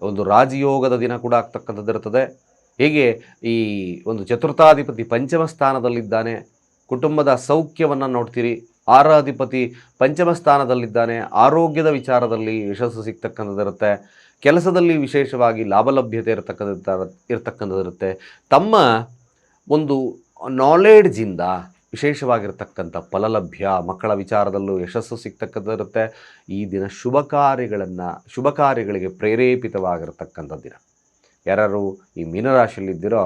ಒಂದು ರಾಜಯೋಗದ ದಿನ ಕೂಡ ಆಗ್ತಕ್ಕಂಥದ್ದು ಇರ್ತದೆ. ಹೇಗೆ ಈ ಒಂದು ಚತುರ್ಥಾಧಿಪತಿ ಪಂಚಮ ಸ್ಥಾನದಲ್ಲಿದ್ದಾನೆ. ಕುಟುಂಬದ ಸೌಖ್ಯವನ್ನು ನೋಡ್ತೀರಿ. ಆರಾಧಿಪತಿ ಪಂಚಮ ಸ್ಥಾನದಲ್ಲಿದ್ದಾನೆ. ಆರೋಗ್ಯದ ವಿಚಾರದಲ್ಲಿ ಯಶಸ್ಸು ಸಿಗ್ತಕ್ಕಂಥದ್ದಿರುತ್ತೆ. ಕೆಲಸದಲ್ಲಿ ವಿಶೇಷವಾಗಿ ಲಾಭಲಭ್ಯತೆ ಇರತಕ್ಕಂಥ ಇರತಕ್ಕಂಥದ್ದಿರುತ್ತೆ. ತಮ್ಮ ಒಂದು ನಾಲೆಡ್ಜಿಂದ ವಿಶೇಷವಾಗಿರ್ತಕ್ಕಂಥ ಫಲಲಭ್ಯ, ಮಕ್ಕಳ ವಿಚಾರದಲ್ಲೂ ಯಶಸ್ಸು ಸಿಗ್ತಕ್ಕಂಥದ್ದಿರುತ್ತೆ. ಈ ದಿನ ಶುಭ ಕಾರ್ಯಗಳನ್ನು, ಶುಭ ಕಾರ್ಯಗಳಿಗೆ ಪ್ರೇರೇಪಿತವಾಗಿರ್ತಕ್ಕಂಥ ದಿನ. ಯಾರು ಈ ಮೀನರಾಶಿಯಲ್ಲಿದ್ದಿರೋ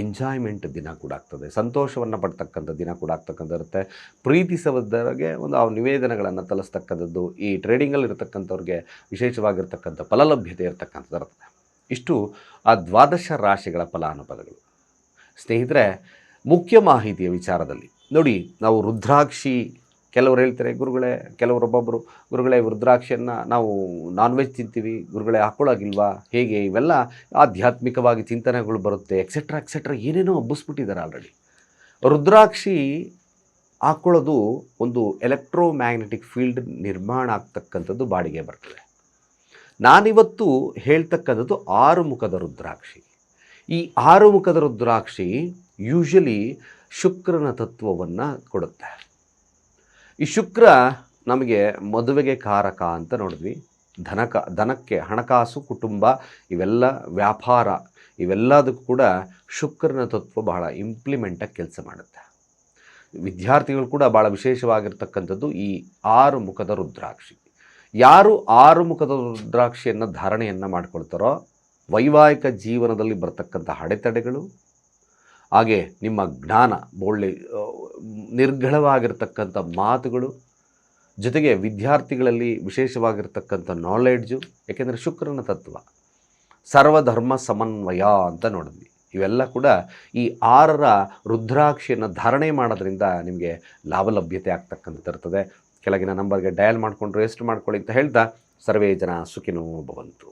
ಎಂಜಾಯ್ಮೆಂಟ್ ದಿನ ಕೂಡ ಆಗ್ತದೆ. ಸಂತೋಷವನ್ನು ಪಡ್ತಕ್ಕಂಥ ದಿನ ಕೂಡ ಆಗ್ತಕ್ಕಂಥ ಇರುತ್ತೆ ಪ್ರೀತಿಸುವುದರಿಗೆ ಒಂದು ಆ ನಿವೇದನೆಗಳನ್ನು ತಲಿಸ್ತಕ್ಕಂಥದ್ದು, ಈ ಟ್ರೇಡಿಂಗಲ್ಲಿ ಇರತಕ್ಕಂಥವ್ರಿಗೆ ವಿಶೇಷವಾಗಿರ್ತಕ್ಕಂಥ ಫಲಲಭ್ಯತೆ ಇರತಕ್ಕಂಥದ್ದಿರುತ್ತೆ ಇಷ್ಟು ಆ ದ್ವಾದಶ ರಾಶಿಗಳ ಫಲಾನುಭವಗಳು. ಸ್ನೇಹಿತರೆ, ಮುಖ್ಯ ಮಾಹಿತಿಯ ವಿಚಾರದಲ್ಲಿ ನೋಡಿ, ನಾವು ರುದ್ರಾಕ್ಷಿ ಕೆಲವರು ಹೇಳ್ತಾರೆ, ಗುರುಗಳೇ ಕೆಲವರೊಬ್ಬೊಬ್ಬರು ಗುರುಗಳೇ ರುದ್ರಾಕ್ಷಿಯನ್ನು ನಾವು ನಾನ್ ವೆಜ್ ತಿಂತೀವಿ, ಗುರುಗಳೇ ಹಾಕ್ಕೊಳ್ಳೋಗಿಲ್ವಾ ಹೇಗೆ? ಇವೆಲ್ಲ ಆಧ್ಯಾತ್ಮಿಕವಾಗಿ ಚಿಂತನೆಗಳು ಬರುತ್ತೆ ಎಕ್ಸೆಟ್ರಾ ಎಕ್ಸೆಟ್ರಾ ಏನೇನೋ ಹಬ್ಬಿಸ್ಬಿಟ್ಟಿದ್ದಾರೆ ಆಲ್ರೆಡಿ ರುದ್ರಾಕ್ಷಿ ಹಾಕ್ಕೊಳ್ಳೋದು ಒಂದು ಎಲೆಕ್ಟ್ರೋ ಮ್ಯಾಗ್ನೆಟಿಕ್ ಫೀಲ್ಡ್ ನಿರ್ಮಾಣ ಆಗ್ತಕ್ಕಂಥದ್ದು ಬಾಡಿಗೆ ಬರ್ತದೆ. ನಾನಿವತ್ತು ಹೇಳ್ತಕ್ಕಂಥದ್ದು ಆರು ಮುಖದ ರುದ್ರಾಕ್ಷಿ ಈ ಆರು ಮುಖದ ರುದ್ರಾಕ್ಷಿ ಯೂಶಲಿ ಶುಕ್ರನ ತತ್ವವನ್ನು ಕೊಡುತ್ತೆ. ಈ ಶುಕ್ರ ನಮಗೆ ಮದುವೆಗೆ ಕಾರಕ ಅಂತ ನೋಡಿದ್ವಿ. ಧನಕ, ಧನಕ್ಕೆ ಹಣಕಾಸು, ಕುಟುಂಬ ಇವೆಲ್ಲ ವ್ಯಾಪಾರ ಇವೆಲ್ಲದಕ್ಕೂ ಕೂಡ ಶುಕ್ರನ ತತ್ವ ಬಹಳ ಇಂಪ್ಲಿಮೆಂಟಾಗಿ ಕೆಲಸ ಮಾಡುತ್ತೆ. ವಿದ್ಯಾರ್ಥಿಗಳು ಕೂಡ ಭಾಳ ವಿಶೇಷವಾಗಿರ್ತಕ್ಕಂಥದ್ದು ಈ ಆರು ಮುಖದ ರುದ್ರಾಕ್ಷಿ. ಯಾರು ಆರು ಮುಖದ ರುದ್ರಾಕ್ಷಿಯನ್ನು ಧಾರಣೆಯನ್ನು ಮಾಡ್ಕೊಳ್ತಾರೋ ವೈವಾಹಿಕ ಜೀವನದಲ್ಲಿ ಬರ್ತಕ್ಕಂಥ ಅಡೆತಡೆಗಳು ಹಾಗೆ ನಿಮ್ಮ ಜ್ಞಾನ ಒಳ್ಳೆ ನಿರ್ಗಳವಾಗಿರ್ತಕ್ಕಂಥ ಮಾತುಗಳು, ಜೊತೆಗೆ ವಿದ್ಯಾರ್ಥಿಗಳಲ್ಲಿ ವಿಶೇಷವಾಗಿರ್ತಕ್ಕಂಥ ನಾಲೆಡ್ಜು ಯಾಕೆಂದರೆ ಶುಕ್ರನ ತತ್ವ. ಸರ್ವಧರ್ಮ ಸಮನ್ವಯ ಅಂತ ನೋಡಿದ್ವಿ. ಇವೆಲ್ಲ ಕೂಡ ಈ ಆರರ ರುದ್ರಾಕ್ಷಿಯನ್ನು ಧಾರಣೆ ಮಾಡೋದ್ರಿಂದ ನಿಮಗೆ ಲಾಭಲಭ್ಯತೆ ಆಗ್ತಕ್ಕಂಥದ್ದು ಕೆಳಗಿನ ನಂಬರ್ಗೆ ಡಯಲ್ ಮಾಡಿಕೊಂಡು ರೆಸ್ಟ್ ಮಾಡ್ಕೊಳ್ಳಿ ಅಂತ ಹೇಳ್ತಾ, ಸರ್ವೇ ಜನ ಸುಖಿನೋ ಭವಂತು.